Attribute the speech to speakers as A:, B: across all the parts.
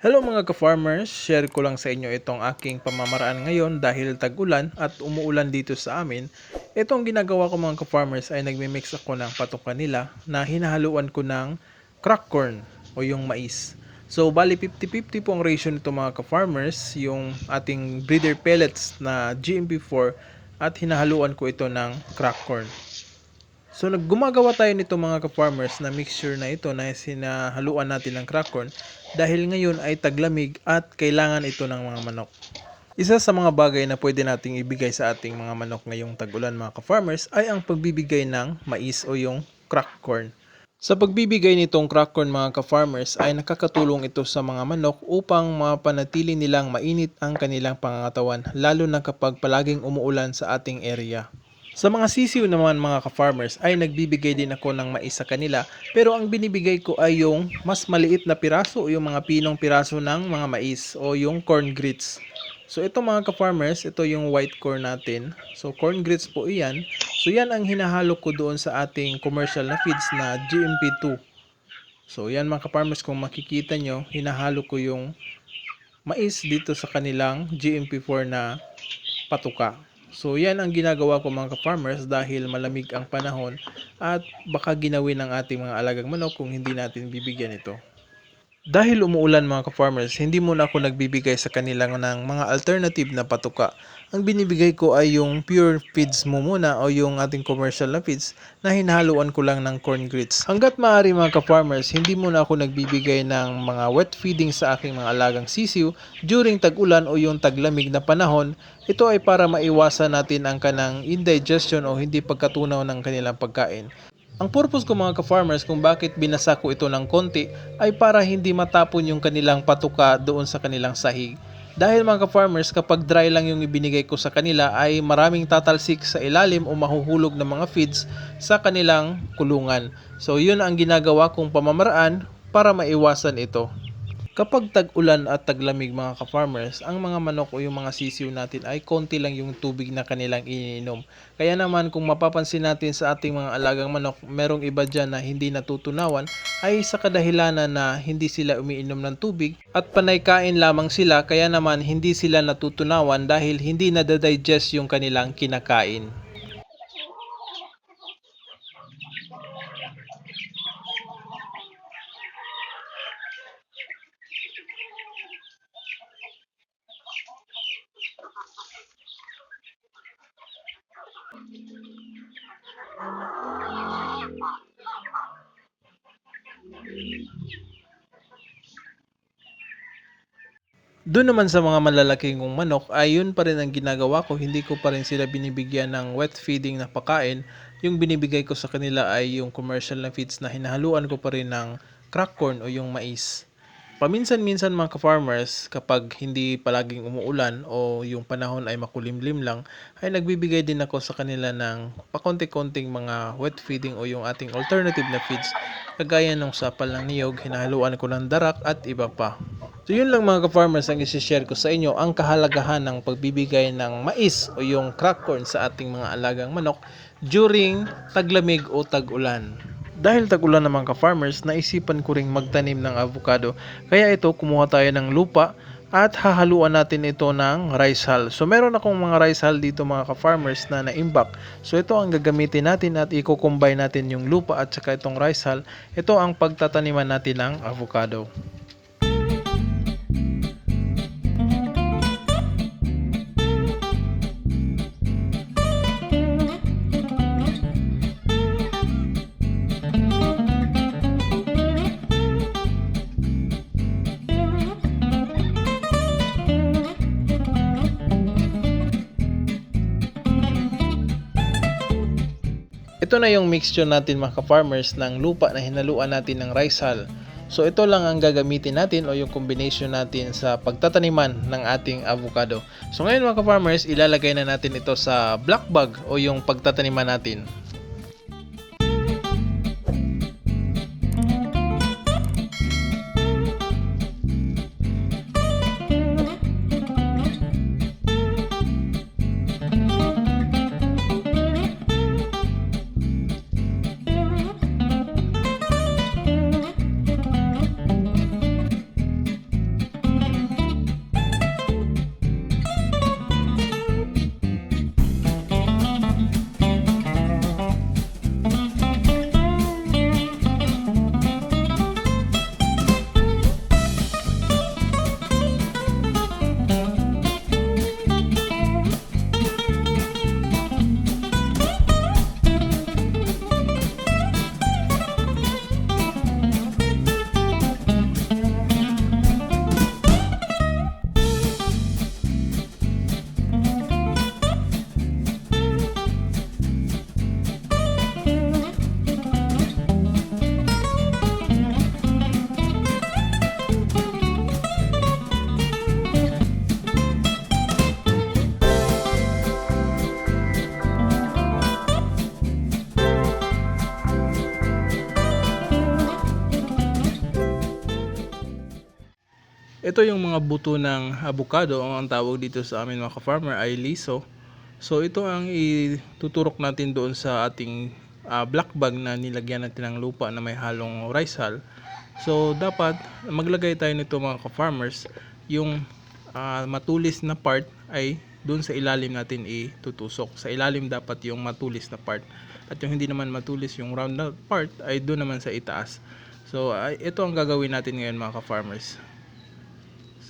A: Hello mga ka-farmers, share ko lang sa inyo itong aking pamamaraan ngayon dahil tag-ulan at umuulan dito sa amin. Itong ginagawa ko mga ka-farmers ay nagme-mix ako ng patuka nila na hinahaluan ko ng crack corn o yung mais. So bali 50-50 po ang ratio nito mga ka-farmers, yung ating breeder pellets na GMP4 at hinahaluan ko ito ng crack corn. So naggumagawa tayo nito mga ka-farmers na mixture na ito na sinahaluan natin ng crack corn dahil ngayon ay taglamig at kailangan ito ng mga manok. Isa sa mga bagay na pwede nating ibigay sa ating mga manok ngayong tag-ulan mga ka-farmers ay ang pagbibigay ng mais o yung crack corn. Sa pagbibigay nitong crack corn mga ka-farmers ay nakakatulong ito sa mga manok upang mapanatili nilang mainit ang kanilang pangangatawan lalo na kapag palaging umuulan sa ating area. Sa mga sisiw naman mga ka-farmers ay nagbibigay din ako ng mais sa kanila pero ang binibigay ko ay yung mas maliit na piraso o yung mga pinong piraso ng mga mais o yung corn grits. So ito mga ka-farmers, ito yung white corn natin. So corn grits po iyan. So yan ang hinahalo ko doon sa ating commercial na feeds na GMP2. So yan mga ka-farmers kung makikita nyo, hinahalo ko yung mais dito sa kanilang GMP4 na patuka. So yan ang ginagawa ko mga ka-farmers dahil malamig ang panahon at baka ginawin ng ating mga alagang manok kung hindi natin bibigyan ito. Dahil umuulan mga ka-farmers, hindi muna ako nagbibigay sa kanila ng mga alternative na patuka. Ang binibigay ko ay yung pure feeds mo muna o yung ating commercial na feeds na hinahaluan ko lang ng corn grits. Hanggat maaari mga ka-farmers, hindi muna ako nagbibigay ng mga wet feeding sa aking mga alagang sisiw during tag-ulan o yung taglamig na panahon. Ito ay para maiwasan natin ang kanang indigestion o hindi pagkatunaw ng kanilang pagkain. Ang purpose ko mga ka-farmers kung bakit binasa ko ito ng konti ay para hindi matapon yung kanilang patuka doon sa kanilang sahig. Dahil mga ka-farmers kapag dry lang yung ibinigay ko sa kanila ay maraming tatalsik sa ilalim o mahuhulog ng mga feeds sa kanilang kulungan. So yun ang ginagawa kong pamamaraan para maiwasan ito. Kapag tag-ulan at taglamig mga ka-farmers, ang mga manok o yung mga sisiw natin ay konti lang yung tubig na kanilang iniinom. Kaya naman kung mapapansin natin sa ating mga alagang manok, merong iba dyan na hindi natutunawan ay sa kadahilanan na hindi sila umiinom ng tubig at panay kain lamang sila kaya naman hindi sila natutunawan dahil hindi nadadigest yung kanilang kinakain. Doon naman sa mga malalaking kong manok ay yun pa rin ang ginagawa ko. Hindi ko pa rin sila binibigyan ng wet feeding na pagkain. Yung binibigay ko sa kanila ay yung commercial na feeds na hinahaluan ko pa rin ng crack corn o yung mais. Paminsan-minsan mga ka-farmers, kapag hindi palaging umuulan o yung panahon ay makulimlim lang, ay nagbibigay din ako sa kanila ng pakonti-konting mga wet feeding o yung ating alternative na feeds, kagaya ng sapal ng niyog, hinahaluan ko ng darak at iba pa. So yun lang mga ka-farmers ang isi-share ko sa inyo ang kahalagahan ng pagbibigay ng mais o yung crack corn sa ating mga alagang manok during taglamig o tag-ulan. Dahil tag-ulan naman ka-farmers, naisipan ko ring magtanim ng avocado. Kaya ito, kumuha tayo ng lupa at hahaluan natin ito ng rice hull. So meron akong mga rice hull dito mga ka-farmers na na-imbak. So ito ang gagamitin natin at i-combine natin yung lupa at saka itong rice hull. Ito ang pagtataniman natin ng avocado. Ito na yung mixture natin mga ka-farmers ng lupa na hinaluan natin ng rice hull. So ito lang ang gagamitin natin o yung combination natin sa pagtataniman ng ating avocado. So ngayon mga ka-farmers, ilalagay na natin ito sa black bag o yung pagtataniman natin. Ito yung mga buto ng avocado, ang tawag dito sa amin mga ka-farmer ay liso. So ito ang ituturok natin doon sa ating ah, black bag na nilagyan natin ng lupa na may halong rice hull. So dapat maglagay tayo nito mga ka-farmers, yung ah, matulis na part ay doon sa ilalim natin itutusok. Sa ilalim dapat yung matulis na part. At yung hindi naman matulis yung round part ay doon naman sa itaas. So ay, ito ang gagawin natin ngayon mga ka-farmers.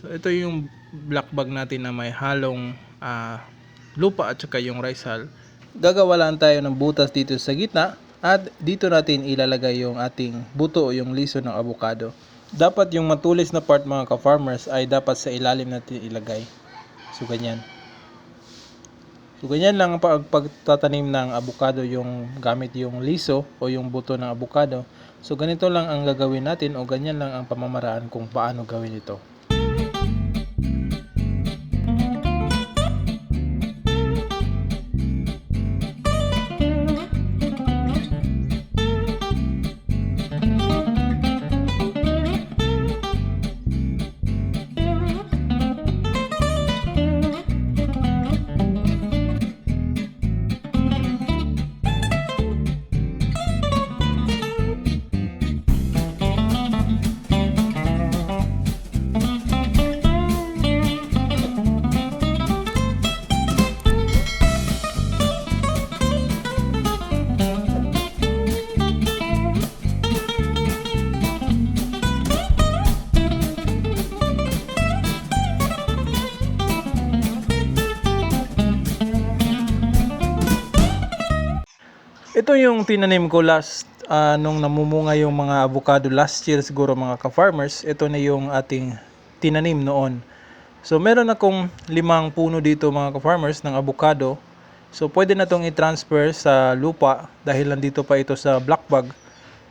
A: So ito yung black bag natin na may halong ah, lupa at saka yung rice hull. Gagawa tayo ng butas dito sa gitna at dito natin ilalagay yung ating buto o yung liso ng avocado. Dapat yung matulis na part mga ka-farmers ay dapat sa ilalim natin ilagay. So ganyan. So ganyan lang ang pag- pagtatanim ng avocado yung gamit yung liso o yung buto ng avocado. So ganito lang ang gagawin natin o ganyan lang ang pamamaraan kung paano gawin ito. Ito yung tinanim ko last ah, nung namumunga yung mga avocado last year siguro mga ka-farmers. Ito na yung ating tinanim noon. So meron akong limang puno dito mga ka-farmers ng avocado. So pwede na itong i-transfer sa lupa dahil nandito pa ito sa black bag.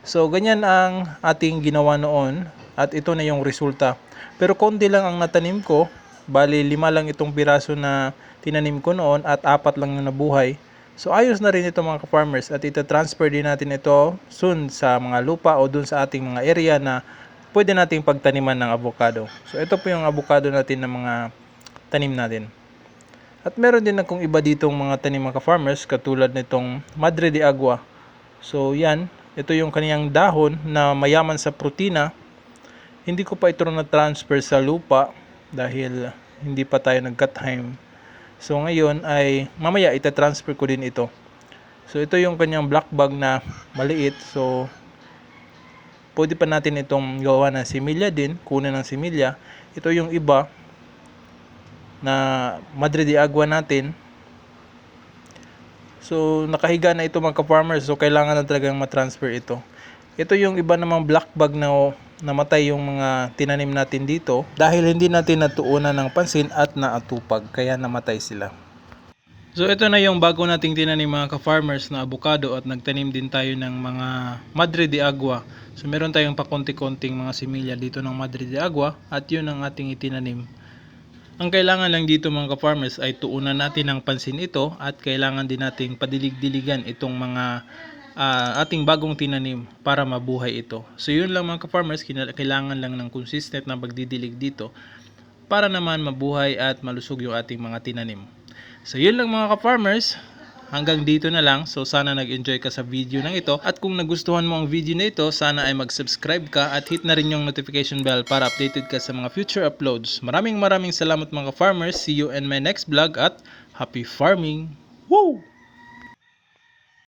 A: So ganyan ang ating ginawa noon at ito na yung resulta. Pero konti lang ang natanim ko. Bali lima lang itong piraso na tinanim ko noon at apat lang yung nabuhay. So ayos na rin ito mga ka-farmers at ita-transfer din natin ito soon sa mga lupa o dun sa ating mga area na pwede nating pagtaniman ng avocado. So ito po yung avocado natin na mga tanim natin. At meron din akong iba ditong mga tanim mga ka-farmers katulad nitong Madre de Agua. So yan, ito yung kaniyang dahon na mayaman sa protina. Hindi ko pa ito na-transfer sa lupa dahil hindi pa tayo nagka-time. So ngayon ay mamaya ita-transfer ko din ito. So ito yung kanyang black bag na maliit. So pwede pa natin itong gawa ng similya din, kunin ng similya. Ito yung iba na Madre de Agua natin. So nakahiga na ito mga ka-farmers. So kailangan na talagang matransfer ito. Ito yung iba namang black bag na namatay yung mga tinanim natin dito dahil hindi natin natuunan ng pansin at naatupag kaya namatay sila. So ito na yung bago nating tinanim mga ka-farmers na avocado at nagtanim din tayo ng mga Madre de Agua. So meron tayong pakonti-konting mga similya dito ng Madre de Agua at yun ang ating itinanim. Ang kailangan lang dito mga ka-farmers ay tuunan natin ng pansin ito at kailangan din nating padilig-diligan itong mga ah, ating bagong tinanim para mabuhay ito. So yun lang mga ka-farmers, kailangan lang ng consistent na pagdidilig dito para naman mabuhay at malusog yung ating mga tinanim. So yun lang mga ka-farmers, hanggang dito na lang. So sana nag-enjoy ka sa video ng ito. At kung nagustuhan mo ang video na ito, sana ay mag-subscribe ka at hit na rin yung notification bell para updated ka sa mga future uploads. Maraming maraming salamat mga ka-farmers. See you in my next vlog at happy farming! Woo!